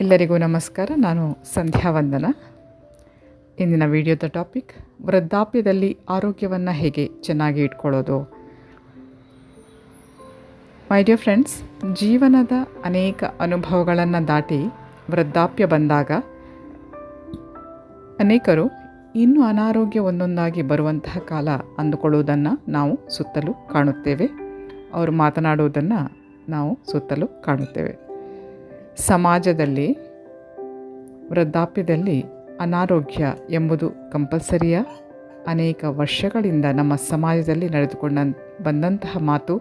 ಎಲ್ಲರಿಗೂ ನಮಸ್ಕಾರ. ನಾನು ಸಂಧ್ಯಾ ವಂದನ. ಇಂದಿನ ವಿಡಿಯೋದ ಟಾಪಿಕ್, ವೃದ್ಧಾಪ್ಯದಲ್ಲಿ ಆರೋಗ್ಯವನ್ನು ಹೇಗೆ ಚೆನ್ನಾಗಿ ಇಟ್ಕೊಳ್ಳೋದು? ಮೈ ಡಿಯರ್ ಫ್ರೆಂಡ್ಸ್ ಜೀವನದ ಅನೇಕ ಅನುಭವಗಳನ್ನು ದಾಟಿ ವೃದ್ಧಾಪ್ಯ ಬಂದಾಗ ಅನೇಕರು ಇನ್ನೂ ಅನಾರೋಗ್ಯ ಒಂದೊಂದಾಗಿ ಬರುವಂತಹ ಕಾಲ ಅಂದುಕೊಳ್ಳುವುದನ್ನು ನಾವು ಸುತ್ತಲೂ ಕಾಣುತ್ತೇವೆ. ಅವರು ಮಾತನಾಡುವುದನ್ನು ನಾವು ಸುತ್ತಲೂ ಕಾಣುತ್ತೇವೆ. ಸಮಾಜದಲ್ಲಿ, ವೃದ್ಧಾಪ್ಯದಲ್ಲಿ ಅನಾರೋಗ್ಯ ಎಂಬುದು ಕಂಪಲ್ಸರಿಯ. ಅನೇಕ ವರ್ಷಗಳಿಂದ ನಮ್ಮ ಸಮಾಜದಲ್ಲಿ ನಡೆದುಕೊಂಡ ಬಂದಂತಹ ಮಾತು,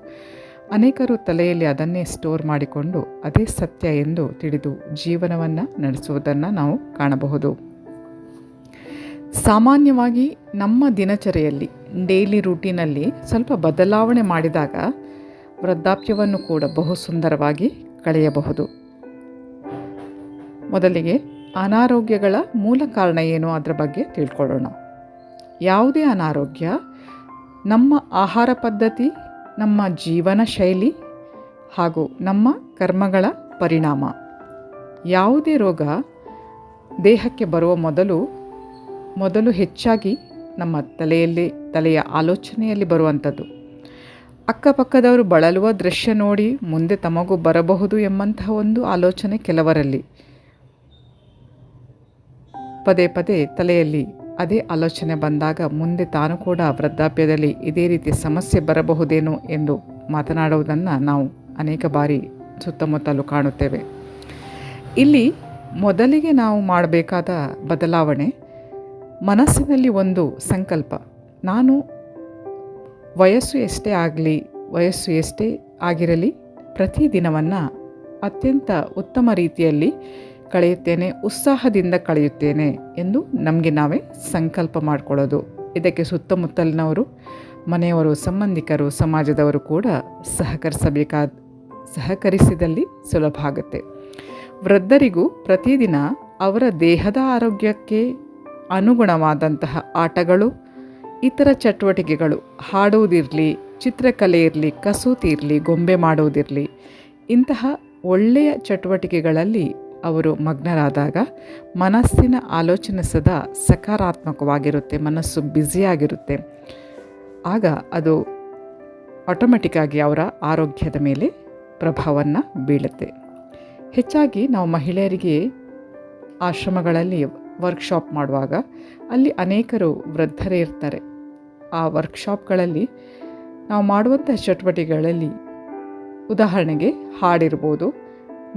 ಅನೇಕರು ತಲೆಯಲ್ಲಿ ಅದನ್ನೇ ಸ್ಟೋರ್ ಮಾಡಿಕೊಂಡು ಅದೇ ಸತ್ಯ ಎಂದು ತಿಳಿದು ಜೀವನವನ್ನು ನಡೆಸುವುದನ್ನು ನಾವು ಕಾಣಬಹುದು. ಸಾಮಾನ್ಯವಾಗಿ ನಮ್ಮ ದಿನಚರಿಯಲ್ಲಿ ಡೈಲಿ ರೂಟೀನಲ್ಲಿ ಸ್ವಲ್ಪ ಬದಲಾವಣೆ ಮಾಡಿದಾಗ ವೃದ್ಧಾಪ್ಯವನ್ನು ಕೂಡ ಬಹು ಸುಂದರವಾಗಿ ಕಳೆಯಬಹುದು. ಮೊದಲಿಗೆ ಅನಾರೋಗ್ಯಗಳ ಮೂಲ ಕಾರಣ ಏನು ಅದರ ಬಗ್ಗೆ ತಿಳ್ಕೊಳ್ಳೋಣ. ಯಾವುದೇ ಅನಾರೋಗ್ಯ, ನಮ್ಮ ಆಹಾರ ಪದ್ಧತಿ, ನಮ್ಮ ಜೀವನ ಶೈಲಿ ಹಾಗೂ ನಮ್ಮ ಕರ್ಮಗಳ ಪರಿಣಾಮ. ಯಾವುದೇ ರೋಗ ದೇಹಕ್ಕೆ ಬರುವ ಮೊದಲು ಮೊದಲು ಹೆಚ್ಚಾಗಿ ನಮ್ಮ ತಲೆಯಲ್ಲಿ, ತಲೆಯ ಆಲೋಚನೆಯಲ್ಲಿ ಬರುವಂಥದ್ದು. ಅಕ್ಕಪಕ್ಕದವರು ಬಳಲುವ ದೃಶ್ಯ ನೋಡಿ, ಮುಂದೆ ತಮಗೂ ಬರಬಹುದು ಎಂಬಂತಹ ಒಂದು ಆಲೋಚನೆ ಕೆಲವರಲ್ಲಿ. ಪದೇ ಪದೇ ತಲೆಯಲ್ಲಿ ಅದೇ ಆಲೋಚನೆ ಬಂದಾಗ ಮುಂದೆ ತಾನು ಕೂಡ ವೃದ್ಧಾಪ್ಯದಲ್ಲಿ ಇದೇ ರೀತಿ ಸಮಸ್ಯೆ ಬರಬಹುದೇನೋ ಎಂದು ಮಾತನಾಡುವುದನ್ನು ನಾವು ಅನೇಕ ಬಾರಿ ಸುತ್ತಮುತ್ತಲು ಕಾಣುತ್ತೇವೆ. ಇಲ್ಲಿ ಮೊದಲಿಗೆ ನಾವು ಮಾಡಬೇಕಾದ ಬದಲಾವಣೆ ಮನಸ್ಸಿನಲ್ಲಿ ಒಂದು ಸಂಕಲ್ಪ. ನಾನು ವಯಸ್ಸು ಎಷ್ಟೇ ಆಗಲಿ, ವಯಸ್ಸು ಎಷ್ಟೇ ಆಗಿರಲಿ ಪ್ರತಿದಿನವನ್ನು ಅತ್ಯಂತ ಉತ್ತಮ ರೀತಿಯಲ್ಲಿ ಕಳೆಯುತ್ತೇನೆ, ಉತ್ಸಾಹದಿಂದ ಕಳೆಯುತ್ತೇನೆ ಎಂದು ನಮಗೆ ನಾವೇ ಸಂಕಲ್ಪ ಮಾಡಿಕೊಳ್ಳೋದು. ಇದಕ್ಕೆ ಸುತ್ತಮುತ್ತಲಿನವರು, ಮನೆಯವರು, ಸಂಬಂಧಿಕರು, ಸಮಾಜದವರು ಕೂಡ ಸಹಕರಿಸಬೇಕಾದ ಸಹಕರಿಸಿದಲ್ಲಿ ಸುಲಭ ಆಗುತ್ತೆ. ವೃದ್ಧರಿಗೂ ಪ್ರತಿದಿನ ಅವರ ದೇಹದ ಆರೋಗ್ಯಕ್ಕೆ ಅನುಗುಣವಾದಂತಹ ಆಟಗಳು, ಇತರ ಚಟುವಟಿಕೆಗಳು, ಹಾಡುವುದಿರಲಿ, ಚಿತ್ರಕಲೆ ಇರಲಿ, ಕಸೂತಿ ಇರಲಿ, ಗೊಂಬೆ ಮಾಡುವುದಿರಲಿ, ಇಂತಹ ಒಳ್ಳೆಯ ಚಟುವಟಿಕೆಗಳಲ್ಲಿ ಅವರು ಮಗ್ನರಾದಾಗ ಮನಸ್ಸಿನ ಆಲೋಚನೆ ಸದಾ ಸಕಾರಾತ್ಮಕವಾಗಿರುತ್ತೆ, ಮನಸ್ಸು ಬ್ಯುಸಿಯಾಗಿರುತ್ತೆ. ಆಗ ಅದು ಆಟೋಮೆಟಿಕ್ಕಾಗಿ ಅವರ ಆರೋಗ್ಯದ ಮೇಲೆ ಪ್ರಭಾವವನ್ನು ಬೀಳುತ್ತೆ. ಹೆಚ್ಚಾಗಿ ನಾವು ಮಹಿಳೆಯರಿಗೆ ಆಶ್ರಮಗಳಲ್ಲಿ ವರ್ಕ್ಶಾಪ್ ಮಾಡುವಾಗ ಅಲ್ಲಿ ಅನೇಕರು ವೃದ್ಧರೇ ಇರ್ತಾರೆ. ಆ ವರ್ಕ್ಶಾಪ್ಗಳಲ್ಲಿ ನಾವು ಮಾಡುವಂಥ ಚಟುವಟಿಕೆಗಳಲ್ಲಿ ಉದಾಹರಣೆಗೆ ಹಾಡಿರ್ಬೋದು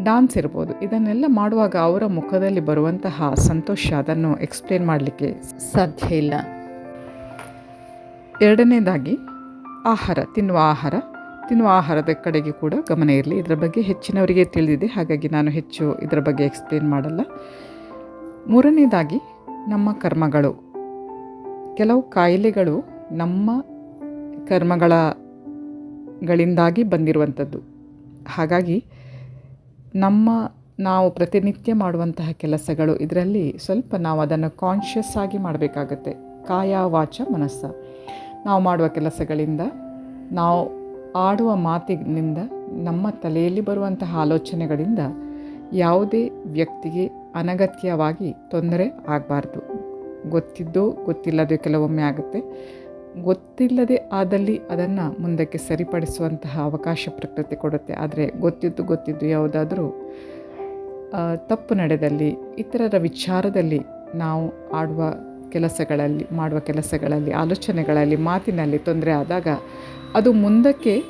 ಡಾನ್ಸ್ ಇರ್ಬೋದು. ಇದನ್ನೆಲ್ಲ ಮಾಡುವಾಗ ಅವರ ಮುಖದಲ್ಲಿ ಬರುವಂತಹ ಸಂತೋಷ ಅದನ್ನು ಎಕ್ಸ್ಪ್ಲೇನ್ ಮಾಡಲಿಕ್ಕೆ ಸಾಧ್ಯ ಇಲ್ಲ. ಎರಡನೇದಾಗಿ, ಆಹಾರ, ತಿನ್ನುವ ಆಹಾರ. ತಿನ್ನುವ ಆಹಾರದ ಕಡೆಗೆ ಕೂಡ ಗಮನ ಇರಲಿ. ಇದರ ಬಗ್ಗೆ ಹೆಚ್ಚಿನವರಿಗೆ ತಿಳಿದಿದೆ, ಹಾಗಾಗಿ ನಾನು ಹೆಚ್ಚು ಇದರ ಬಗ್ಗೆ ಎಕ್ಸ್ಪ್ಲೇನ್ ಮಾಡಲ್ಲ. ಮೂರನೇದಾಗಿ, ನಮ್ಮ ಕರ್ಮಗಳು. ಕೆಲವು ಕಾಯಿಲೆಗಳು ನಮ್ಮ ಕರ್ಮಗಳ ಗಳಿಂದಾಗಿ ಬಂದಿರುವಂಥದ್ದು. ಹಾಗಾಗಿ ನಮ್ಮ ನಾವು ಪ್ರತಿನಿತ್ಯ ಮಾಡುವಂತಹ ಕೆಲಸಗಳು ಇದರಲ್ಲಿ ಸ್ವಲ್ಪ ನಾವು ಅದನ್ನು ಕಾನ್ಷಿಯಸ್ ಆಗಿ ಮಾಡಬೇಕಾಗತ್ತೆ. ಕಾಯ ವಾಚ ಮನಸ್ಸ. ನಾವು ಮಾಡುವ ಕೆಲಸಗಳಿಂದ, ನಾವು ಆಡುವ ಮಾತಿನಿಂದ, ನಮ್ಮ ತಲೆಯಲ್ಲಿ ಬರುವಂತಹ ಆಲೋಚನೆಗಳಿಂದ ಯಾವುದೇ ವ್ಯಕ್ತಿಗೆ ಅನಗತ್ಯವಾಗಿ ತೊಂದರೆ ಆಗಬಾರ್ದು. ಗೊತ್ತಿದ್ದೋ ಗೊತ್ತಿಲ್ಲದೆ ಕೆಲವೊಮ್ಮೆ ಆಗುತ್ತೆ. ಗೊತ್ತಿಲ್ಲದೆ ಆದಲ್ಲಿ ಅದನ್ನು ಮುಂದಕ್ಕೆ ಸರಿಪಡಿಸುವಂತಹ ಅವಕಾಶ ಪ್ರಕೃತಿ ಕೊಡುತ್ತೆ. ಆದರೆ ಗೊತ್ತಿದ್ದು ಗೊತ್ತಿದ್ದು ಯಾವುದಾದರೂ ತಪ್ಪು ನಡೆದಲ್ಲಿ, ಇತರರ ವಿಚಾರದಲ್ಲಿ ನಾವು ಆಡುವ ಕೆಲಸಗಳಲ್ಲಿ, ಮಾಡುವ ಕೆಲಸಗಳಲ್ಲಿ, ಆಲೋಚನೆಗಳಲ್ಲಿ, ಮಾತಿನಲ್ಲಿ ತೊಂದರೆ ಆದಾಗ ಅದು ಮುಂದಕ್ಕೆ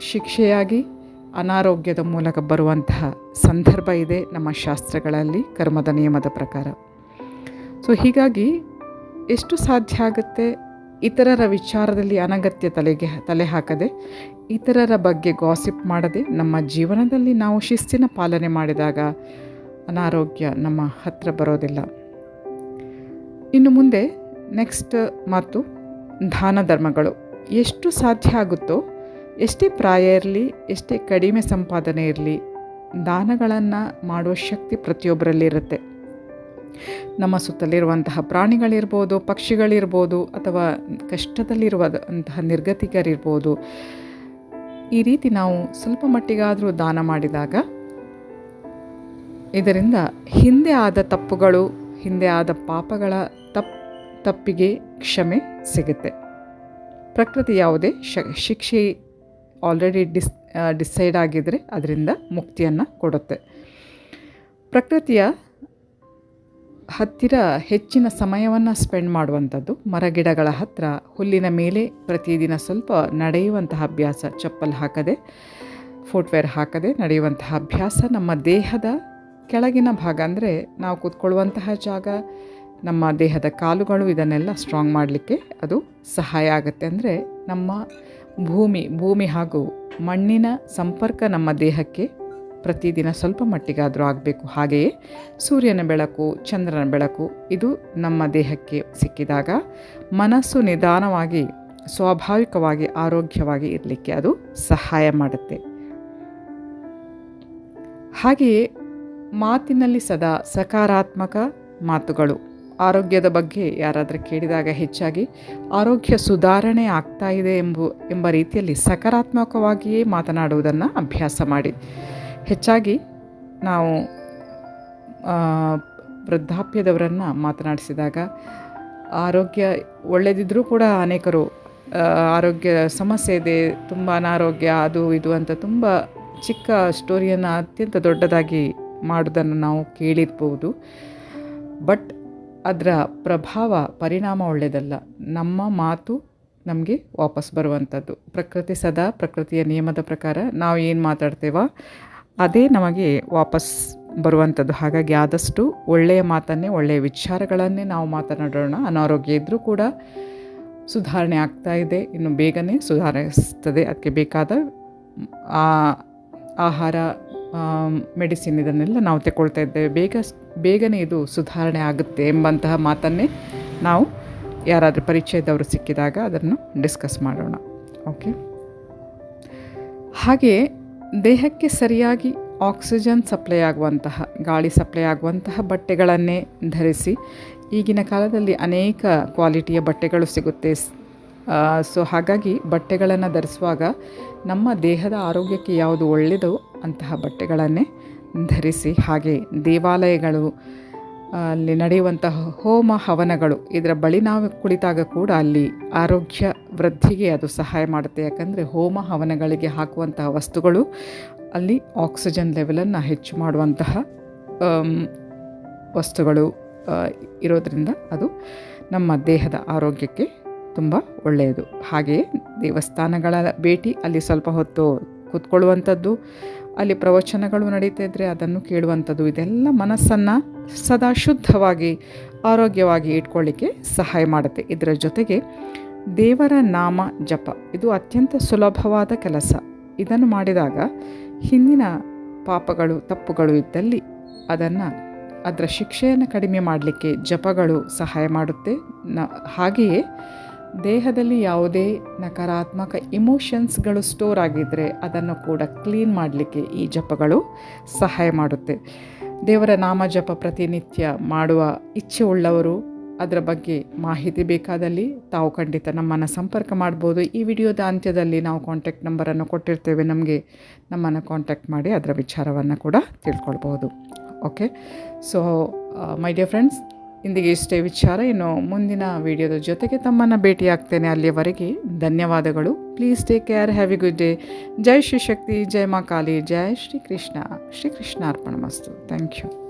ಶಿಕ್ಷೆಯಾಗಿ ಅನಾರೋಗ್ಯದ ಮೂಲಕ ಬರುವಂತಹ ಸಂದರ್ಭ ಇದೆ ನಮ್ಮ ಶಾಸ್ತ್ರಗಳಲ್ಲಿ ಕರ್ಮದ ನಿಯಮದ ಪ್ರಕಾರ. ಸೊ ಹೀಗಾಗಿ ಎಷ್ಟು ಸಾಧ್ಯ ಆಗುತ್ತೆ? ಇತರರ ವಿಚಾರದಲ್ಲಿ ಅನಗತ್ಯ ತಲೆಗೆ, ತಲೆ ಹಾಕದೆ, ಇತರರ ಬಗ್ಗೆ ಗಾಸಿಪ್ ಮಾಡದೆ ನಮ್ಮ ಜೀವನದಲ್ಲಿ ನಾವು ಶಿಸ್ತಿನ ಪಾಲನೆ ಮಾಡಿದಾಗ ಅನಾರೋಗ್ಯ ನಮ್ಮ ಹತ್ತಿರ ಬರೋದಿಲ್ಲ. ಇನ್ನು ಮುಂದೆ ನೆಕ್ಸ್ಟ್ ಮಾತು, ದಾನ ಧರ್ಮಗಳು. ಎಷ್ಟು ಸಾಧ್ಯ ಆಗುತ್ತೋ, ಎಷ್ಟೇ ಪ್ರಾಯ ಇರಲಿ, ಎಷ್ಟೇ ಕಡಿಮೆ ಸಂಪಾದನೆ ಇರಲಿ, ದಾನಗಳನ್ನು ಮಾಡುವ ಶಕ್ತಿ ಪ್ರತಿಯೊಬ್ಬರಲ್ಲಿ ಇರುತ್ತೆ ನಮ್ಮ ಸುತ್ತಲಿರುವಂತಹ ಪ್ರಾಣಿಗಳಿರ್ಬೋದು, ಪಕ್ಷಿಗಳಿರ್ಬೋದು, ಅಥವಾ ಕಷ್ಟದಲ್ಲಿರುವಂತಹ ನಿರ್ಗತಿಕರಿರ್ಬೋದು, ಈ ರೀತಿ ನಾವು ಸ್ವಲ್ಪ ಮಟ್ಟಿಗಾದರೂ ದಾನ ಮಾಡಿದಾಗ ಇದರಿಂದ ಹಿಂದೆ ಆದ ತಪ್ಪುಗಳು, ಹಿಂದೆ ಆದ ಪಾಪಗಳ ತಪ್, ತಪ್ಪಿಗೆ ಕ್ಷಮೆ ಸಿಗುತ್ತೆ. ಪ್ರಕೃತಿ ಯಾವುದೇ ಶಿಕ್ಷೆ ಆಲ್ರೆಡಿ ಡಿಸ್ ಡಿಸೈಡ್ ಆಗಿದ್ದರೆ ಅದರಿಂದ ಮುಕ್ತಿಯನ್ನು ಕೊಡುತ್ತೆ. ಪ್ರಕೃತಿಯ ಹತ್ತಿರ ಹೆಚ್ಚಿನ ಸಮಯವನ್ನು ಸ್ಪೆಂಡ್ ಮಾಡುವಂಥದ್ದು. ಮರಗಿಡಗಳ ಹತ್ತಿರ ಹುಲ್ಲಿನ ಮೇಲೆ ಪ್ರತಿದಿನ ಸ್ವಲ್ಪ ನಡೆಯುವಂತಹ ಅಭ್ಯಾಸ ಚಪ್ಪಲ್ ಹಾಕದೆ, ಫುಟ್ವೇರ್ ಹಾಕದೆ ನಡೆಯುವಂತಹ ಅಭ್ಯಾಸ ನಮ್ಮ ದೇಹದ ಕೆಳಗಿನ ಭಾಗ ಅಂದರೆ ನಾವು ಕೂತ್ಕೊಳ್ಳುವಂತಹ ಜಾಗ, ನಮ್ಮ ದೇಹದ ಕಾಲುಗಳು ಇದನ್ನೆಲ್ಲ ಸ್ಟ್ರಾಂಗ್ ಮಾಡಲಿಕ್ಕೆ ಅದು ಸಹಾಯ ಆಗುತ್ತೆ. ಅಂದರೆ ನಮ್ಮ ಭೂಮಿ ಭೂಮಿ ಹಾಗೂ ಮಣ್ಣಿನ ಸಂಪರ್ಕ ನಮ್ಮ ದೇಹಕ್ಕೆ ಪ್ರತಿದಿನ ಸ್ವಲ್ಪ ಮಟ್ಟಿಗಾದರೂ ಆಗಬೇಕು. ಹಾಗೆಯೇ ಸೂರ್ಯನ ಬೆಳಕು, ಚಂದ್ರನ ಬೆಳಕು, ಇದು ನಮ್ಮ ದೇಹಕ್ಕೆ ಸಿಕ್ಕಿದಾಗ ಮನಸ್ಸು ನಿಧಾನವಾಗಿ, ಸ್ವಾಭಾವಿಕವಾಗಿ, ಆರೋಗ್ಯವಾಗಿ ಇರಲಿಕ್ಕೆ ಅದು ಸಹಾಯ ಮಾಡುತ್ತೆ. ಹಾಗೆಯೇ ಮಾತಿನಲ್ಲಿ ಸದಾ ಸಕಾರಾತ್ಮಕ ಮಾತುಗಳು. ಆರೋಗ್ಯದ ಬಗ್ಗೆ ಯಾರಾದರೂ ಕೇಳಿದಾಗ ಹೆಚ್ಚಾಗಿ ಆರೋಗ್ಯ ಸುಧಾರಣೆ ಆಗ್ತಾ ಇದೆ ಎಂಬು, ಎಂಬ ರೀತಿಯಲ್ಲಿ ಸಕಾರಾತ್ಮಕವಾಗಿಯೇ ಮಾತನಾಡುವುದನ್ನು ಅಭ್ಯಾಸ ಮಾಡಿ. ಹೆಚ್ಚಾಗಿ ನಾವು ವೃದ್ಧಾಪ್ಯದವರನ್ನು ಮಾತನಾಡಿಸಿದಾಗ ಆರೋಗ್ಯ ಒಳ್ಳೆಯದಿದ್ದರೂ ಕೂಡ ಅನೇಕರು ಆರೋಗ್ಯ ಸಮಸ್ಯೆ ಇದೆ, ತುಂಬ ಅನಾರೋಗ್ಯ, ಅದು ಇದು ಅಂತ ತುಂಬ ಚಿಕ್ಕ ಸ್ಟೋರಿಯನ್ನು ಅತ್ಯಂತ ದೊಡ್ಡದಾಗಿ ಮಾಡೋದನ್ನು ನಾವು ಕೇಳಿರ್ಬೋದು. ಬಟ್ ಅದರ ಪ್ರಭಾವ, ಪರಿಣಾಮ ಒಳ್ಳೆಯದಲ್ಲ ನಮ್ಮ ಮಾತು ನಮಗೆ ವಾಪಸ್ ಬರುವಂಥದ್ದು. ಪ್ರಕೃತಿ ಸದಾ ಪ್ರಕೃತಿಯ ನಿಯಮದ ಪ್ರಕಾರ ನಾವು ಏನು ಮಾತಾಡ್ತೇವೋ? ಅದೇ ನಮಗೆ ವಾಪಸ್ ಬರುವಂಥದ್ದು. ಹಾಗಾಗಿ ಆದಷ್ಟು ಒಳ್ಳೆಯ ಮಾತನ್ನೇ, ಒಳ್ಳೆಯ ವಿಚಾರಗಳನ್ನೇ ನಾವು ಮಾತನಾಡೋಣ. ಅನಾರೋಗ್ಯ ಇದ್ದರೂ ಕೂಡ ಸುಧಾರಣೆ ಆಗ್ತಾ ಇದೆ. ಇನ್ನು ಬೇಗನೆ ಸುಧಾರಿಸ್ತದೆ. ಅದಕ್ಕೆ ಬೇಕಾದ ಆಹಾರ ಮೆಡಿಸಿನ್ ಇದನ್ನೆಲ್ಲ ನಾವು ತಗೊಳ್ತಾ ಇದ್ದೇವೆ. ಬೇಗ ಬೇಗನೆ ಇದು ಸುಧಾರಣೆ ಆಗುತ್ತೆ ಎಂಬಂತಹ ಮಾತನ್ನೇ ನಾವು ಯಾರಾದರೂ ಪರಿಚಯದವರು ಸಿಕ್ಕಿದಾಗ ಅದನ್ನು ಡಿಸ್ಕಸ್ ಮಾಡೋಣ. ಓಕೆ? ಹಾಗೆಯೇ ದೇಹಕ್ಕೆ ಸರಿಯಾಗಿ ಆಕ್ಸಿಜನ್ ಸಪ್ಲೈ ಆಗುವಂತಹ, ಗಾಳಿ ಸಪ್ಲೈ ಆಗುವಂತಹ ಬಟ್ಟೆಗಳನ್ನೇ ಧರಿಸಿ ಈಗಿನ ಕಾಲದಲ್ಲಿ ಅನೇಕ ಕ್ವಾಲಿಟಿಯ ಬಟ್ಟೆಗಳು ಸಿಗುತ್ತೆ. ಸೊ ಹಾಗಾಗಿ ಬಟ್ಟೆಗಳನ್ನು ಧರಿಸುವಾಗ ನಮ್ಮ ದೇಹದ ಆರೋಗ್ಯಕ್ಕೆ ಯಾವುದು ಒಳ್ಳೆಯದೋ ಅಂತಹ ಬಟ್ಟೆಗಳನ್ನೇ ಧರಿಸಿ ಹಾಗೆ ದೇವಾಲಯಗಳು ಅಲ್ಲಿ ನಡೆಯುವಂತಹ ಹೋಮ ಹವನಗಳು, ಇದರ ಬಳಿ ನಾವು ಕುಳಿತಾಗ ಕೂಡ ಅಲ್ಲಿ ಆರೋಗ್ಯ ವೃದ್ಧಿಗೆ ಅದು ಸಹಾಯ ಮಾಡುತ್ತೆ. ಯಾಕಂದರೆ ಹೋಮ ಹವನಗಳಿಗೆ ಹಾಕುವಂತಹ ವಸ್ತುಗಳು ಅಲ್ಲಿ ಆಕ್ಸಿಜನ್ ಲೆವೆಲನ್ನು ಹೆಚ್ಚು ಮಾಡುವಂತಹ ವಸ್ತುಗಳು ಇರೋದರಿಂದ ಅದು ನಮ್ಮ ದೇಹದ ಆರೋಗ್ಯಕ್ಕೆ ತುಂಬ ಒಳ್ಳೆಯದು. ಹಾಗೆಯೇ ದೇವಸ್ಥಾನಗಳ ಭೇಟಿ ಅಲ್ಲಿ ಸ್ವಲ್ಪ ಹೊತ್ತು ಕೂತ್ಕೊಳ್ಳುವಂಥದ್ದು, ಅಲ್ಲಿ ಪ್ರವಚನಗಳು ನಡೀತಾ ಇದ್ದರೆ ಅದನ್ನು ಕೇಳುವಂಥದ್ದು, ಇದೆಲ್ಲ ಮನಸ್ಸನ್ನು ಸದಾ ಶುದ್ಧವಾಗಿ, ಆರೋಗ್ಯವಾಗಿ ಇಟ್ಕೊಳ್ಳಿಕ್ಕೆ ಸಹಾಯ ಮಾಡುತ್ತೆ. ಇದರ ಜೊತೆಗೆ ದೇವರ ನಾಮ ಜಪ, ಇದು ಅತ್ಯಂತ ಸುಲಭವಾದ ಕೆಲಸ. ಇದನ್ನು ಮಾಡಿದಾಗ ಹಿಂದಿನ ಪಾಪಗಳು, ತಪ್ಪುಗಳು ಇದ್ದಲ್ಲಿ ಅದನ್ನು, ಅದರ ಶಿಕ್ಷೆಯನ್ನು ಕಡಿಮೆ ಮಾಡಲಿಕ್ಕೆ ಜಪಗಳು ಸಹಾಯ ಮಾಡುತ್ತೆ. ನ, ಹಾಗೆಯೇ ದೇಹದಲ್ಲಿ ಯಾವುದೇ ನಕಾರಾತ್ಮಕ ಇಮೋಷನ್ಸ್ಗಳು ಸ್ಟೋರ್ ಆಗಿದ್ದರೆ ಅದನ್ನು ಕೂಡ ಕ್ಲೀನ್ ಮಾಡಲಿಕ್ಕೆ ಈ ಜಪಗಳು ಸಹಾಯ ಮಾಡುತ್ತೆ. ದೇವರ ನಾಮ ಜಪ ಪ್ರತಿನಿತ್ಯ ಮಾಡುವ ಇಚ್ಛೆ ಉಳ್ಳವರು ಅದರ ಬಗ್ಗೆ ಮಾಹಿತಿ ಬೇಕಾದಲ್ಲಿ ತಾವು ಖಂಡಿತ ನಮ್ಮನ್ನು ಸಂಪರ್ಕ ಮಾಡ್ಬೋದು. ಈ ವಿಡಿಯೋದ ಅಂತ್ಯದಲ್ಲಿ ನಾವು ಕಾಂಟ್ಯಾಕ್ಟ್ ನಂಬರನ್ನು ಕೊಟ್ಟಿರ್ತೇವೆ. ನಮಗೆ ನಮ್ಮನ್ನು ಕಾಂಟ್ಯಾಕ್ಟ್ ಮಾಡಿ ಅದರ ವಿಚಾರವನ್ನು ಕೂಡ ತಿಳ್ಕೊಳ್ಬೋದು. Okay so my dear friends ಇಂದಿಗೆ ಇಷ್ಟೇ ವಿಚಾರ. ಇನ್ನು ಮುಂದಿನ ವಿಡಿಯೋದ ಜೊತೆಗೆ ತಮ್ಮನ್ನು ಭೇಟಿಯಾಗ್ತೇನೆ ಅಲ್ಲಿಯವರೆಗೆ. ಧನ್ಯವಾದಗಳು. Please take care have a good day ಜೈ ಶ್ರೀ ಶಕ್ತಿ. ಜೈ ಮಾ ಕಾಳಿ ಜೈ ಶ್ರೀ ಕೃಷ್ಣ. ಶ್ರೀ ಕೃಷ್ಣ ಅರ್ಪಣ ಮಸ್ತು. Thank you